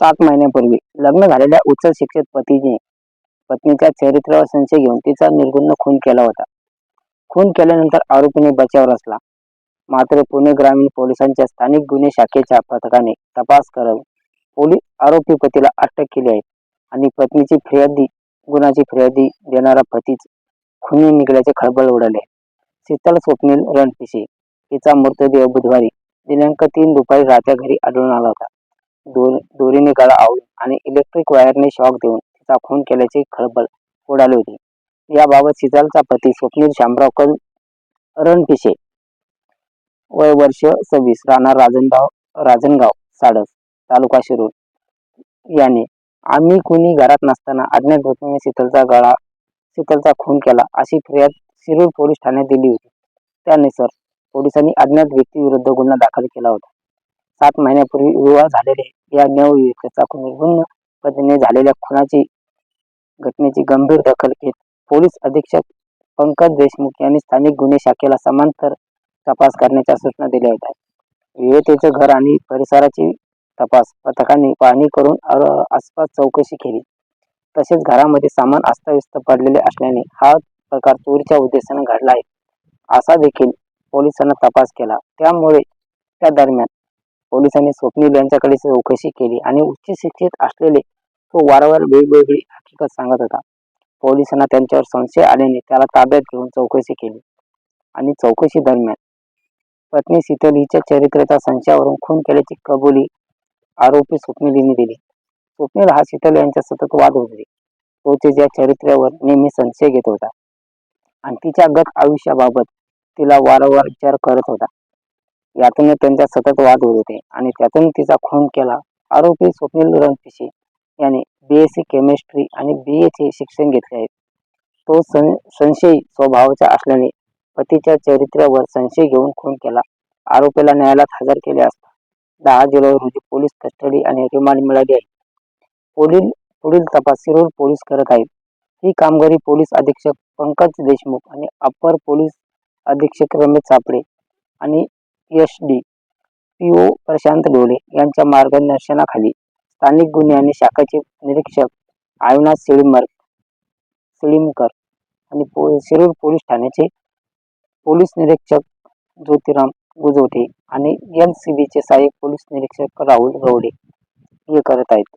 सात महिन्यापूर्वी लग्न झालेल्या उच्च शिक्षित पतीने पत्नीच्या चरित्रावर संशय घेऊन तिचा निर्गुण खून केला होता. खून केल्यानंतर आरोपीने बचाव रचला. मात्र पुणे ग्रामीण पोलिसांच्या स्थानिक गुन्हे शाखेच्या पथकाने तपास करत पोलीस आरोपी पतीला अटक केली आहे आणि पत्नीची फिर्यादी गुणाची फिर्यादी देणारा पतीच खुनी निघाल्याचे खळबळ उडाले. शीतल स्वप्नील रणपिसे हिचा मृतदेह बुधवारी दिनांक तीन दुपारी राहत्या घरी आढळून आला होता. दोन दोरीने गळा आवळून आणि इलेक्ट्रिक वायरने शॉक देऊन तिचा खून केल्याची खळबळ उडाली होती. याबाबत शीतलचा पती स्वप्नील शामराव कल रणपिशे वय वर्ष सव्वीस राहणार राजनगाव राजनगाव साडस तालुका शिरूर याने आम्ही कुणी घरात नसताना अज्ञात व्यक्तीने शीतलचा गळा शीतलचा खून केला अशी फिर्याद शिरूर पोलीस ठाण्यात दिली होती. त्यानुसार पोलिसांनी अज्ञात व्यक्तीविरुद्ध गुन्हा दाखल केला होता. सात महिन्यापूर्वी विवाह झालेले या नवयुवतीचा निर्गुण पद्धतीने झालेल्या खुनाची घटनेची गंभीर दखल घेत पोलीस अधीक्षक पंकज देशमुख यांनी स्थानिक गुन्हे शाखेला समांतर तपास करण्याच्या सूचना दिल्या होत्या विवेतेचं घर आणि परिसराची तपास पथकाने पाहणी करून आसपास चौकशी केली. तसेच घरामध्ये सामान अस्ताव्यस्त पडलेले असल्याने हा प्रकार चोरीच्या उद्देशाने घडला आहे. असा देखील पोलिसांना तपास केला. त्यामुळे त्या दरम्यान पोलिसांनी स्वप्नील यांच्याकडे चौकशी केली आणि उच्च शिक्षित असलेले तो वारंवार वेगवेगळी हकीकत सांगत होता. पोलिसांना त्यांच्यावर संशय आल्याने त्याला ताब्यात घेऊन चौकशी केली. आणि चौकशी दरम्यान पत्नी शीतल हिच्या चरित्राच्या संशयावरून खून केल्याची कबुली आरोपी स्वप्नील दिली. स्वप्नील हा शीतल यांच्या सतत वाद होते तो तिच्या चरित्र्यावर नेहमी संशय घेत होता. आणि तिच्या गत आयुष्याबाबत तिला वारंवार विचार करत होता. यातून त्यांचा सतत वाद होत होते. आणि त्यातून तिचा खून केला. आरोपी स्वप्नील रणपिसे याने बी एस सी केमिस्ट्री आणि बी चे शिक्षण घेतले आहे. तो सं संशयी स्वभावाचा असल्याने पतीच्या चरित्र्यावर संशय घेऊन खून केला. आरोपीला न्यायालयात हजर केले असता दहा जुलै रोजी पोलीस कस्टडी आणि रिमांड मिळाली आहे. पुढील पुढील तपास शिरूर पोलीस करत आहेत. ही कामगिरी पोलीस अधीक्षक पंकज देशमुख आणि अप्पर पोलीस अधीक्षक रमेश सापडे आणि S D P O Prashant Dole यांच्या मार्गदर्शनाखाली स्थानिक गुन्हे आणि शाखाचे निरीक्षक आयुनाथ सिळीमर सिळीमकर आणि पो शिरूर पोलीस ठाण्याचे पोलीस निरीक्षक ज्योतिराम गुजवटे आणि एन सी बीचे सहाय्यक पोलीस निरीक्षक राहुल गवडे हे करत आहेत.